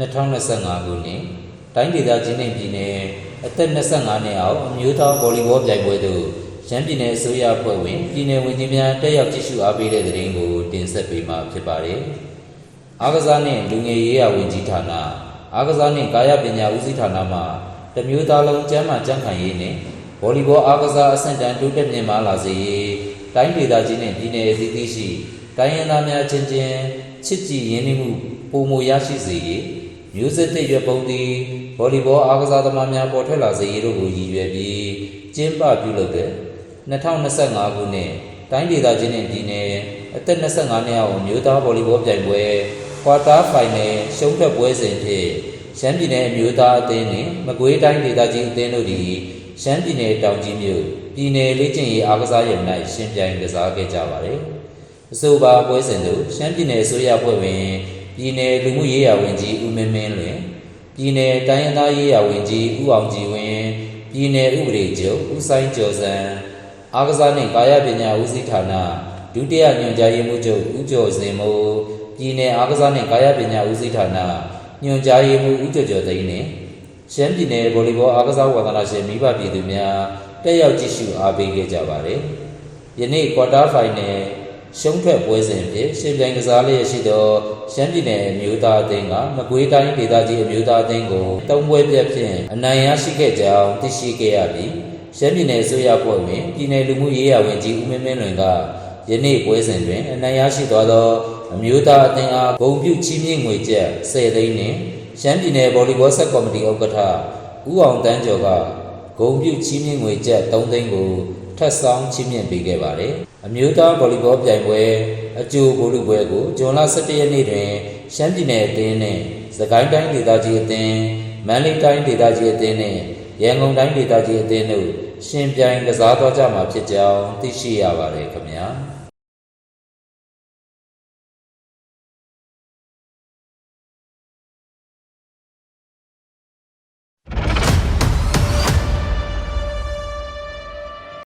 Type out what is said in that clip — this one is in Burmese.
2025ခုနှစ်တိုင်းဒေသကြီးနှင့်ပြည်နယ်အသက်25နှစ်အောက်အမျိုးသားဗော်လီဘောပြိုင်ပွဲသို့ရန်ပြည်နယ်အစိုးရအဖွဲ့ဝင်ပြည်နယ်ဝန်ကြီးများတက်ရောက်ကြည့်ရှုအားပေးတဲ့တဲ့ရင်ကိုတင်ဆက်ပေးမှာဖြစ်ပါတယ်။အားကစားနှင့်လူငယ်ရေးရာဝန်ကြီးဌာနအားကစားနှင့်ကာယပညာဦးစီးဌာနမှတမျိုးသားလုံးကျန်းမာကြံ့ခိုင်ရေးနှင့်ဗော်လီဘောအားကစားအဆင့်တန်းတိုးတက်မြင့်မားလာစေရေးတိုင်းဒေသကြီးနှင့်ပြည်နယ်အသီးသီးရှိတိုင်းရင်းသားများချင်းချင်းချစ်ကြည်ရင်းနှီးမှုပုံမူရရှိစေရေး မျိုးစစ်တစ်ရွက်ပုံသည်ဗော်လီဘောအားကစားသမားများပေါ်ထွက်လာစေရေးတို့ကိုရည်ရွယ်ပြီးကျင်းပပြုလုပ်တဲ့2025ခုနှစ်တိုင်းဒေသကြီးနှင့်ပြည်နယ်အသက်25နှစ်အောက်အမျိုးသားဗော်လီဘောပြိုင်ပွဲကွာတာဖိုင်နယ်ရှုံးထွက်ပွဲစဉ်ဖြင့်ရှမ်းပြည်နယ်အမျိုးသားအသင်းနှင့်မကွေးတိုင်းဒေသကြီးအသင်းတို့သည်ရှမ်းပြည်နယ်တောင်ကြီးမြို့ပြည်နယ်လေ့ကျင့်ရေးအားကစားရုံ၌ရှင်ပြိုင်ကစားခဲ့ကြပါသည်အဆိုပါပွဲစဉ်သို့ရှမ်းပြည်နယ်အစိုးရအဖွဲ့ဝင် ပြည်နယ်လူမှုရေးရာဝန်ကြီးဦးမင်းမင်းလွင်ပြည်နယ်တိုင်းရင်းသားရေးရာဝန်ကြီးဦးအောင်ကြည်ဝင်းပြည်နယ်ဥပဒေချုပ်ဦးဆိုင်ကျော်စံအားကစားနှင့်ကာယပညာဦးစီးဌာနဒုတိယညွှန်ကြားရေးမှူးချုပ်ဦးကျော်စင်မိုးပြည်နယ်အားကစားနှင့်ကာယပညာဦးစီးဌာနညွှန်ကြားရေးမှူးဦးကျော်ကျော်သိန်းနှင့်ရှမ်းပြည်နယ်ဗော်လီဘောအားကစားဝါသနာရှင်မိဘပြည်သူများတက်ရောက်ကြည့်ရှုအားပေးခဲ့ကြပါတယ်ယနေ့ကွာတာဖိုင်နယ် ရှုံးထွက်ပွဲစဉ်ဖြင့်ရှင်ပြိုင်ကစားလျက်ရှိသောရှမ်းပြည်နယ်အမျိုးသားအသင်းကမကွေးတိုင်းဒေသကြီးအမျိုးသားအသင်းကိုတုံးပွဲပြတ်ဖြင့်အနိုင်ရရှိခဲ့ကြောင်းသိရှိခဲ့ရပြီးရှမ်းပြည်နယ်အစိုးရဖွဲ့ဝင်ပြည်နယ်လူမှုရေးရာဝန်ကြီးဦးမင်းမင်းလွင်ကယနေ့ပွဲစဉ်တွင်အနိုင်ရရှိသွားသောအမျိုးသားအသင်းအားဂုဏ်ပြုချီးမြှင့်ငွေကျပ်10သိန်းနှင့်ရှမ်းပြည်နယ်ဗော်လီဘောဆက်ကော်မတီဥက္ကဋ္ဌဦးအောင်တန်းကျော်ကဂုဏ်ပြုချီးမြှင့်ငွေကျပ်3သိန်းကို ထပ်ဆောင်ချီးမြှင့်ပေးခဲ့ပါတယ်။အမျိုးသားဗော်လီဘောပြိုင်ပွဲအကျိုးဗိုလ်လုပွဲကိုဇွန်လ17ရက်နေ့တွင်ရှမ်းပြည်နယ်အသင်းနှင့်စကိုင်းတိုင်းဒေသကြီးအသင်းမန္တလေးတိုင်းဒေသကြီးအသင်းနှင့်ရန်ကုန်တိုင်းဒေသကြီးအသင်းတို့ရှင်ပြိုင်ကစားသွားကြမှာဖြစ်ကြောင်းသိရှိရပါတယ်ခင်ဗျာ။